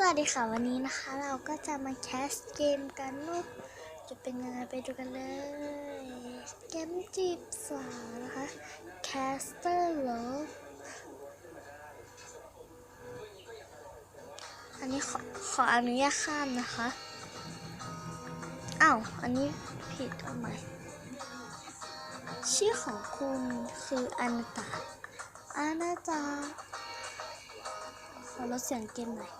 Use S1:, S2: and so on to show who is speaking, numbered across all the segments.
S1: สวัสดีค่ะวันนี้นะคะ เราก็จะมาแคสเกมกันเนอะจะเป็นยังไงไปดูกันเลย เกมจีบสาวนะคะ Caster Love อันนี้ขอขออนุญาตข้ามนะคะอ้าวอันนี้ผิดเอาใหม่ชื่อของคุณคืออนาตาอานาจาขอลดเสียงเกมหน่อย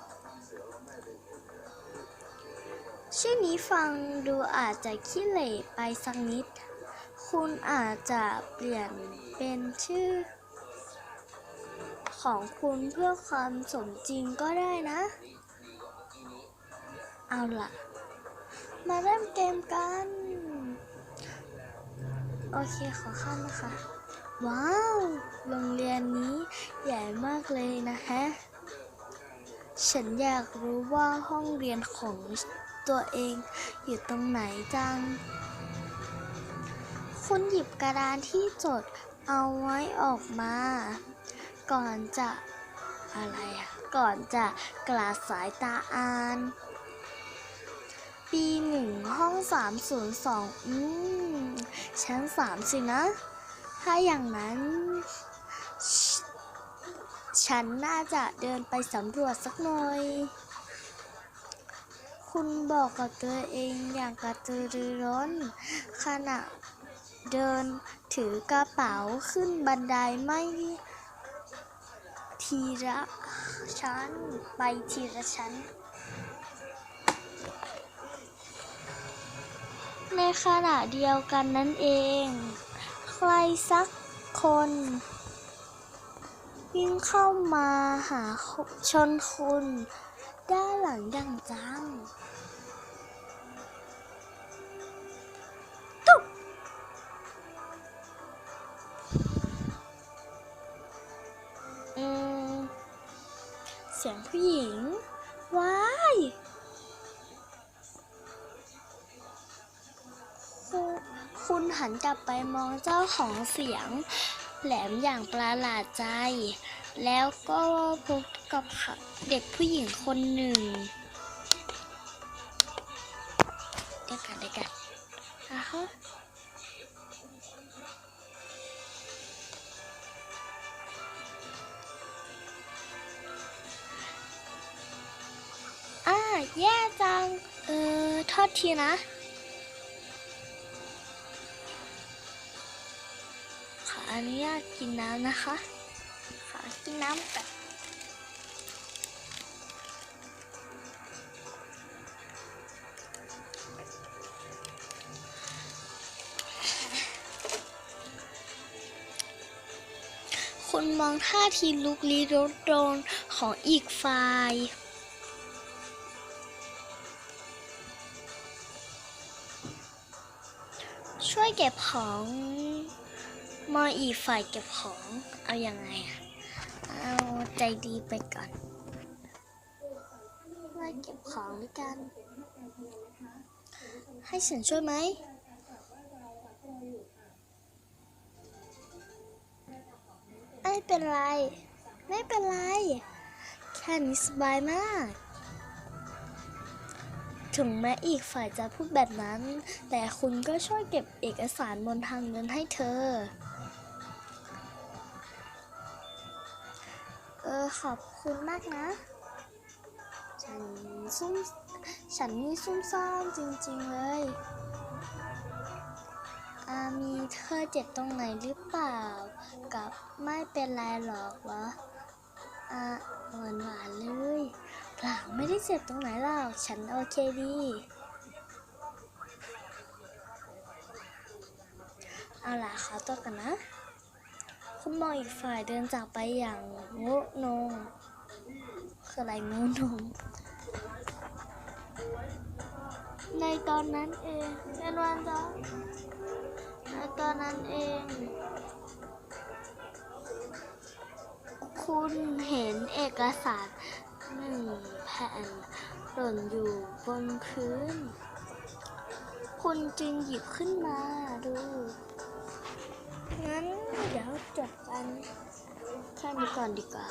S1: ชื่อนี้ฟังดูอาจจะขี้เหร่ไปสักนิด คุณอาจจะเปลี่ยนเป็นชื่อ ของคุณเพื่อความสมจริงก็ได้นะ เอาล่ะ มาเริ่มเกมกัน โอเคขอข้ามนะคะ ว้าว โรงเรียนนี้ใหญ่มากเลยนะฮะ ฉันอยากรู้ว่าห้องเรียนของ ตัวเองอยู่ตรงไหนจัง คุณหยิบกระดานที่จดเอาไว้ออกมา ก่อนจะอะไรอะก่อนจะกลาสายตาอ่าน ปีหนึ่งห้องสามศูนย์สองอืม ชั้นสามสินะ ถ้าอย่างนั้น ฉันน่าจะเดินไปสำรวจสักหน่อย คุณบอกกับตัวเองอย่างกระตือรือร้น ขณะเดินถือกระเป๋าขึ้นบันไดไม่ทีละชั้น ไปทีละชั้น ในขณะเดียวกันนั่นเอง ใครสักคน วิ่งเข้ามาหาชนคุณด้านหลังอย่างจัง อืม เสียงผู้หญิง ว้ายคุณหันกลับไปมองเจ้าของเสียง แหลมอย่างประหลาดใจ แล้วก็พบกับเด็กผู้หญิงคนหนึ่งเด็กกันเด็กกันอะฮะ แย่จัง เออโทษทีนะ ขออนุญาตกินน้ำนะคะ ขอกินน้ำแบบคุณมองท่าทีลุกลี้ลุกโดนของอีกฝ่าย ช่วยเก็บของมออีฝ่ายเก็บของเอาอยัางไงอะเอาใจดีไปก่อนมาเก็บของด้วยกัน ให้ฉันช่วยไหมไม่เป็นไร ไม่เป็นไร แค่นี้สบายมาก ถึงแม้อีกฝ่ายจะพูดแบบนั้น แต่คุณก็ช่วยเก็บเอกสารบนทางเดินให้เธอ เออขอบคุณมากนะ ฉันซุ่มฉันนี่ซุ่มซ่ามจริงๆเลยอามีเธอเจ็บตรงไหนหรือเปล่า กับไม่เป็นไรหรอกเหรออะหวานหวาน เปล่าไม่ได้เจ็บตรงไหนหรอกฉันโอเคดี เอาล่ะขอตัวกันนะ คุณมองอีกฝ่ายเดินจากไปอย่างง่นงคืออะไรง่นงในตอนนั้นเองเป็นวันจ้าในตอนนั้นเอง คุณเห็นเอกสาร หนึ่งแผ่นหล่นอยู่บนพื้น คุณจึงหยิบขึ้นมาดู งั้นเดี๋ยวจบกันแค่นี้ก่อนดีกว่า